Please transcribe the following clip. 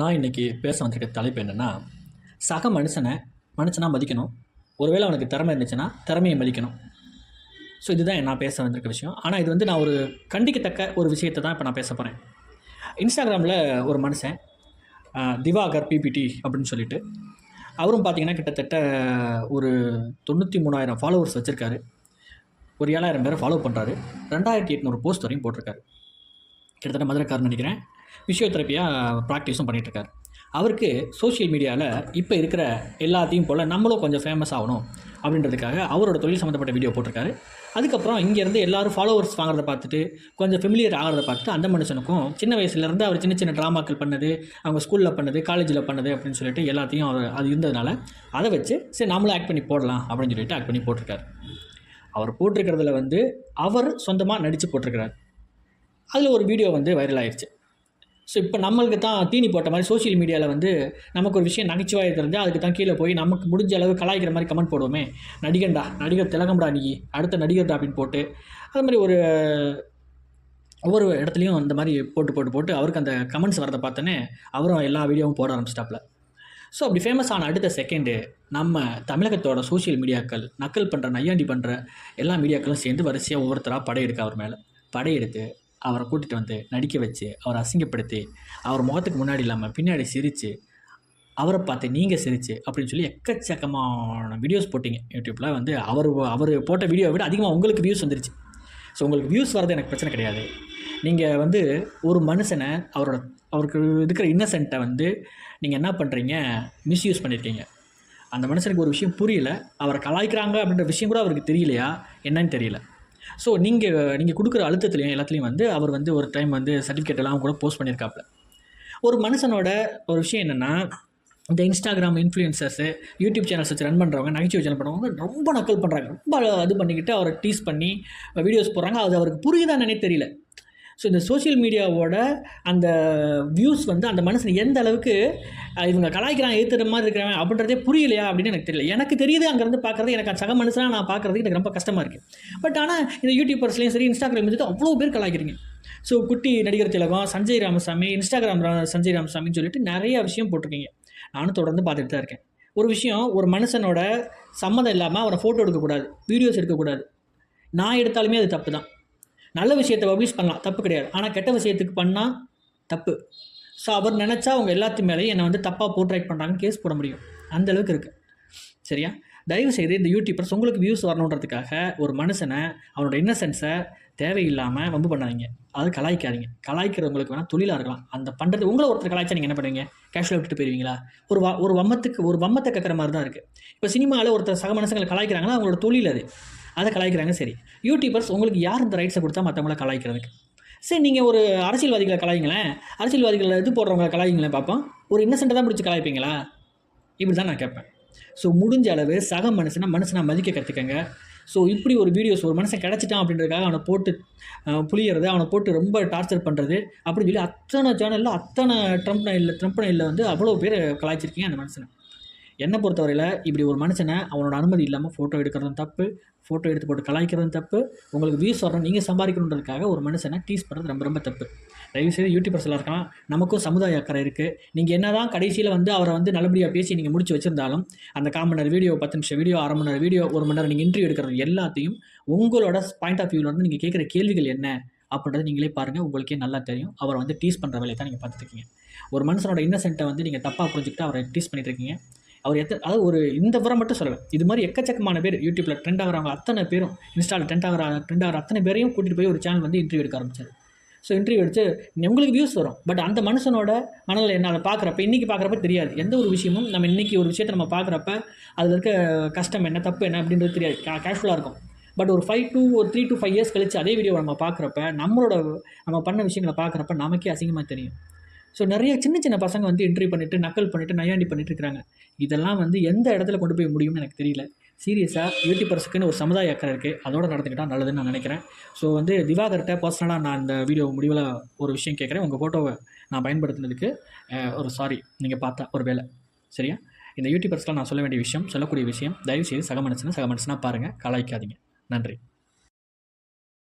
நான் இன்றைக்கி பேச வந்திருக்க தலைப்பு என்னென்னா சக மனுஷனை மனுஷனாக மதிக்கணும். ஒருவேளை அவனுக்கு திறமை இருந்துச்சுன்னா திறமையை மதிக்கணும். ஸோ இதுதான் நான் பேச வந்திருக்க விஷயம். ஆனால் இது வந்து நான் ஒரு கண்டிக்கத்தக்க ஒரு விஷயத்தை தான் இப்போ நான் பேச போகிறேன் இன்ஸ்டாகிராமில் ஒரு மனுஷன் திவாகர் பிபிடி அப்படின்னு சொல்லிட்டு அவரும் பார்த்தீங்கன்னா கிட்டத்தட்ட ஒரு தொண்ணூற்றி மூணாயிரம் ஃபாலோவர்ஸ் வச்சுருக்காரு. ஒரு ஏழாயிரம் பேரை ஃபாலோ பண்ணுறாரு ரெண்டாயிரத்தி எட்நூறு போஸ்ட் வரையும் போட்டிருக்காரு. கிட்டத்தட்ட மதுரைக்காரன் நினைக்கிறேன். ஃபிசியோதெரப்பியாக ப்ராக்டிஸும் பண்ணிகிட்ருக்காரு அவருக்கு சோஷியல் மீடியாவில் இப்போ இருக்கிற எல்லாத்தையும் போல் நம்மளும் கொஞ்சம் ஃபேமஸ் ஆகணும் அப்படின்றதுக்காக அவரோட தொழில் சம்மந்தப்பட்ட வீடியோ போட்டிருக்காரு. அதுக்கப்புறம் இங்கேருந்து எல்லாரும் ஃபாலோவர்ஸ் வாங்குறத பார்த்துட்டு கொஞ்சம் ஃபெமிலியர் ஆகிறத பார்த்துட்டு அந்த மனுஷனுக்கும் சின்ன வயசுலேருந்து அவர் சின்ன சின்ன ட்ராமாக்கள் பண்ணது அவங்க ஸ்கூலில் பண்ணது காலேஜில் பண்ணது அப்படின்னு சொல்லிட்டு எல்லாத்தையும் அவர் அது இருந்ததுனால அதை வச்சு சரி நாமளும் ஆக்ட் பண்ணி போடலாம் அப்படின்னு சொல்லிட்டு ஆக்ட் பண்ணி போட்டிருக்காரு. அவர் போட்டிருக்கிறதுல வந்து அவர் சொந்தமாக நடித்து போட்டிருக்கிறார். அதில் ஒரு வீடியோ வந்து வைரல் ஆயிடுச்சு ஸோ இப்போ நம்மளுக்கு தான் தீனி போட்ட மாதிரி சோஷியல் மீடியாவில் வந்து நமக்கு ஒரு விஷயம் நகைச்சுவாயை தெரிஞ்சு அதுக்கு தான் கீழே போய் நமக்கு முடிஞ்ச அளவு கலாய்க்கிற மாதிரி கமெண்ட் போடுவோமே. நடிகன்டா நடிகர் திலகம்டா நீ அடுத்த நடிகர்டா அப்படின்னு போட்டு அது மாதிரி ஒரு ஒவ்வொரு இடத்துலையும் அந்த மாதிரி போட்டு போட்டு போட்டு அவருக்கு அந்த கமெண்ட்ஸ் வரதை பார்த்தோன்னே அவரும் எல்லா வீடியோவும் போட ஆரம்பிச்சிட்டாப்புல. ஸோ அப்படி ஃபேமஸ் ஆன அடுத்த செகண்டு நம்ம தமிழகத்தோட சோஷியல் மீடியாக்கள் நக்கல் பண்ணுற நையாண்டி பண்ணுற எல்லா மீடியாக்களும் சேர்ந்து வரிசையாக ஒவ்வொருத்தராக படையெடுக்க அவர் மேலே. படையெடுத்து அவரை கூட்டிகிட்டு வந்து நடிக்க வச்சு அவரை அசிங்கப்படுத்தி அவர் முகத்துக்கு முன்னாடி இல்லாமல் பின்னாடி சிரித்து அவரை பார்த்து நீங்கள் சிரிச்சு அப்படின்னு சொல்லி எக்கச்சக்கமான வீடியோஸ் போட்டிங்க. யூடியூப்பில் வந்து அவர் அவர் போட்ட வீடியோவை விட அதிகமாக உங்களுக்கு வியூஸ் வந்துருச்சு. ஸோ உங்களுக்கு வியூஸ் வரது எனக்கு பிரச்சனை கிடையாது. நீங்கள் வந்து ஒரு மனுஷனை அவரோட அவருக்கு இருக்கிற இன்னசென்ட்டை வந்து நீங்கள் என்ன பண்ணுறீங்க மிஸ்யூஸ் பண்ணியிருக்கீங்க அந்த மனுஷனுக்கு ஒரு விஷயம் புரியல. அவரை கலாய்க்கிறாங்க அப்படின்ற விஷயம் கூட அவருக்கு தெரியலையா? என்னன்னு தெரியல. ஸோ நீங்கள் நீங்கள் கொடுக்குற அழுத்தத்துலையும் எல்லாத்துலேயும் வந்து அவர் வந்து ஒரு டைம் வந்து சர்டிஃபிகேட் எல்லாம் கூட போஸ்ட் பண்ணியிருக்காப்புல ஒரு மனுஷனோட ஒரு விஷயம் என்னென்னா இந்த இன்ஸ்டாகிராம் இன்ஃப்ளூயன்சர்ஸு யூடியூப் சேனல்ஸ் வச்சு ரன் பண்ணுறவங்க நகைச்சுவை சேனல் பண்ணுறவங்க ரொம்ப நக்கல் பண்ணுறாங்க ரொம்ப இது பண்ணிக்கிட்டு அவரை டீஸ் பண்ணி வீடியோஸ் போடுறாங்க. அது அவருக்கு புரியுதானே தெரியல. ஸோ இந்த சோஷியல் மீடியாவோட அந்த வியூஸ் வந்து அந்த மனுஷன் எந்த அளவுக்கு இவங்க கலாய்க்கிறான் ஏற்றுற மாதிரி இருக்கிறவன் அப்படின்றதே புரியலையா அப்படின்னு எனக்கு தெரியல. எனக்கு தெரியுது அங்கேருந்து பார்க்குறது எனக்கு சக மனுஷனாக நான் பார்க்குறதுக்கு எனக்கு ரொம்ப கஷ்டமாக இருக்குது பட் ஆனால் இந்த யூடியூபர்ஸ்லேயும் சரி இன்ஸ்டாகிராம் வந்து அவ்வளோ பேர் கலாய்க்கிறீங்க. ஸோ குட்டி நடிகர் திலகம் சஞ்சய் ராமசாமி இன்ஸ்டாகிராம் சஞ்சய் ராமசாமின்னு சொல்லிட்டு நிறைய விஷயம் போட்டிருக்கீங்க. நானும் தொடர்ந்து பார்த்துட்டு தான் இருக்கேன். ஒரு விஷயம் ஒரு மனுஷனோட சம்மதம் இல்லாமல் அவரை ஃபோட்டோ எடுக்கக்கூடாது வீடியோஸ் எடுக்கக்கூடாது. நான் எடுத்தாலுமே அது தப்பு தான் நல்ல விஷயத்தை பப்ளிஷ் பண்ணலாம். தப்பு கிடையாது. ஆனால் கெட்ட விஷயத்துக்கு பண்ணால் தப்பு. ஸோ அவர் நினச்சா அவங்க எல்லாத்து மேலேயும் என்னை வந்து தப்பாக போர்ட்ரைட் பண்ணுறாங்கன்னு கேஸ் போட முடியும். அந்த அளவுக்கு இருக்குது சரியா? தயவு செய்து இந்த யூடியூபர்ஸ் உங்களுக்கு வியூஸ் வரணுன்றதுக்காக ஒரு மனுஷனை அவனோட இன்னசென்ஸை தேவையில்லாமல் வம்பு பண்ணாதீங்க. அது கலாய்க்காதீங்க. கலாய்க்கிறவங்களுக்கு வேணால் தொழிலாக இருக்கலாம். அந்த பண்ணுறது உங்களை ஒருத்தர் கலாய்ச்சா நீங்கள் என்ன பண்ணுவீங்க? கேஷுவலாக விட்டுட்டு போயிருவீங்களா? ஒரு வ ஒரு வம்மத்துக்கு ஒரு வம்மத்தை கக்கிற மாதிரி தான் இருக்குது இப்போ சினிமாவில் ஒருத்தர் சக மனுஷங்களை கலாய்க்கிறாங்கன்னா அவங்களோட தொழில் அது. அதை கலாய்க்கிறாங்க சரி. யூடியூபர்ஸ் உங்களுக்கு யார் இந்த ரைட்ஸை கொடுத்தா மற்றவங்கள கலாய்க்கிறதுக்கு? சரி நீங்கள் ஒரு அரசியல்வாதிகளை கலாய்ங்களேன். அரசியல்வாதிகளை இது போடுறவங்க கலாய்ங்களேன் பார்ப்போம் ஒரு இன்னசென்ட்டை தான் பிடிச்சி கலாய்ப்பீங்களா? இப்படி தான் நான் கேட்பேன். ஸோ முடிஞ்ச அளவு சக மனுஷனை மனுஷனை மதிக்க கற்றுக்கங்க ஸோ இப்படி ஒரு வீடியோஸ் ஒரு மனுஷன் கிடச்சிட்டான் அப்படின்றதுக்காக அவனை போட்டு புளியறது அவனை போட்டு ரொம்ப டார்ச்சர் பண்ணுறது அப்படின்னு சொல்லி அத்தனை சேனலில் அத்தனை ட்ரம்ப் நைலில் ட்ரம்ப் நைலில் வந்து அவ்வளோ பேர் கலாய்ச்சிருக்கீங்க அந்த மனுஷனை. என்னை பொறுத்தவரையில் இப்படி ஒரு மனுஷனை அவனோட அனுமதி இல்லாமல் ஃபோட்டோ எடுக்கிறதும் தப்பு. ஃபோட்டோ எடுத்து போட்டு கலாய்க்கிறதும் தப்பு. உங்களுக்கு வியூஸ் வரணும் நீங்கள் சம்பாதிக்கணுன்றதுக்காக ஒரு மனுஷனை டீஸ் பண்ணுறது ரொம்ப ரொம்ப தப்பு. தயவுசெய்து யூடியூபர்ஸ் இருக்கலாம். நமக்கும் சமுதாய அக்கறை இருக்குது நீங்கள் என்ன தான் கடைசியில் வந்து அவரை வந்து நல்லபடியாக பேசி நீங்கள் முடிச்சு வச்சிருந்தாலும் அந்த கால் மணி நேரம் வீடியோ பத்து நிமிஷம் வீடியோ அரை மணி நேரம் வீடியோ ஒரு மணி நேரம் நீங்கள் இன்டர்வியூ எடுக்கிறது எல்லாத்தையும் உங்களோட பாயிண்ட் ஆஃப் வியூவில் வந்து நீங்கள் கேட்குற கேள்விகள் என்ன அப்படின்றத நீங்களே பாருங்கள் உங்களுக்கே நல்லா தெரியும். அவரை வந்து டீஸ் பண்ணுற வேலையை தான் நீங்கள் பார்த்துருக்கீங்க ஒரு மனுஷனோட இன்னசென்ட்டை வந்து நீங்கள் தப்பாக புரிஞ்சுக்கிட்டு அவரை டீஸ் பண்ணிட்டு இருக்கீங்க. அவர் எத்தனை அதாவது ஒரு இந்த புறம் மட்டும் சொல்லலை. இது மாதிரி எக்கச்சக்கமான பேர் யூடியூப்பில் ட்ரெண்ட் ஆகிறவங்க அத்தனை பேரும் இன்ஸ்டாவில் ட்ரெண்ட் ஆகிற ட்ரெண்ட் ஆகிற அத்தனை பேரையும் கூட்டிகிட்டு போய் ஒரு சேனல் வந்து இன்டர்வியூ எடுக்க ஆரம்பிச்சார். ஸோ இன்டர்வியூ எடுத்து உங்களுக்கு வியூஸ் வரும். பட் அந்த மனுஷனோட மனதில் என்ன? அதை பார்க்குறப்ப இன்றைக்கி பார்க்குறப்ப தெரியாது. எந்த ஒரு விஷயமும் நம்ம இன்றைக்கி ஒரு விஷயத்தை நம்ம பார்க்குறப்ப அதில் இருக்க கஷ்டம் என்ன தப்பு என்ன அப்படின்றது தெரியாது. கேஷுவலாக இருக்கும். பட் ஒரு ஃபைவ் டூ ஒரு த்ரீ டு ஃபைவ் இயர்ஸ் கழிச்சு அதே வீடியோ நம்ம பார்க்குறப்ப நம்மளோட நம்ம பண்ண விஷயங்களை பார்க்குறப்ப நமக்கே அசிங்கமாக தெரியும். ஸோ நிறைய சின்ன சின்ன பசங்க வந்து என்ட்ரி பண்ணிவிட்டு நக்கல் பண்ணிவிட்டு நையாண்டி பண்ணிட்டு இருக்கிறாங்க இதெல்லாம் வந்து எந்த இடத்துல கொண்டு போய் முடியும்னு எனக்கு தெரியல. சீரியஸாக யூடியூபர்ஸுக்குன்னு ஒரு சமுதாய அக்கறை இருக்குது அதோட நடந்துக்கிட்டால் நல்லதுன்னு நான் நினைக்கிறேன். ஸோ வந்து திவாகர்கிட்ட பர்சனலாக நான் இந்த வீடியோ முடிவில் ஒரு விஷயம் கேட்குறேன். உங்கள் ஃபோட்டோவை நான் பயன்படுத்தினதுக்கு ஒரு சாரி நீங்கள் பார்த்தா ஒரு வேலை. சரியா? இந்த யூடியூபர்ஸ்லாம் நான் சொல்ல வேண்டிய விஷயம் சொல்லக்கூடிய விஷயம் தயவுசெய்து சக மனுஷனை சக மனுஷனாக பாருங்கள் கலாய்க்காதீங்க. நன்றி.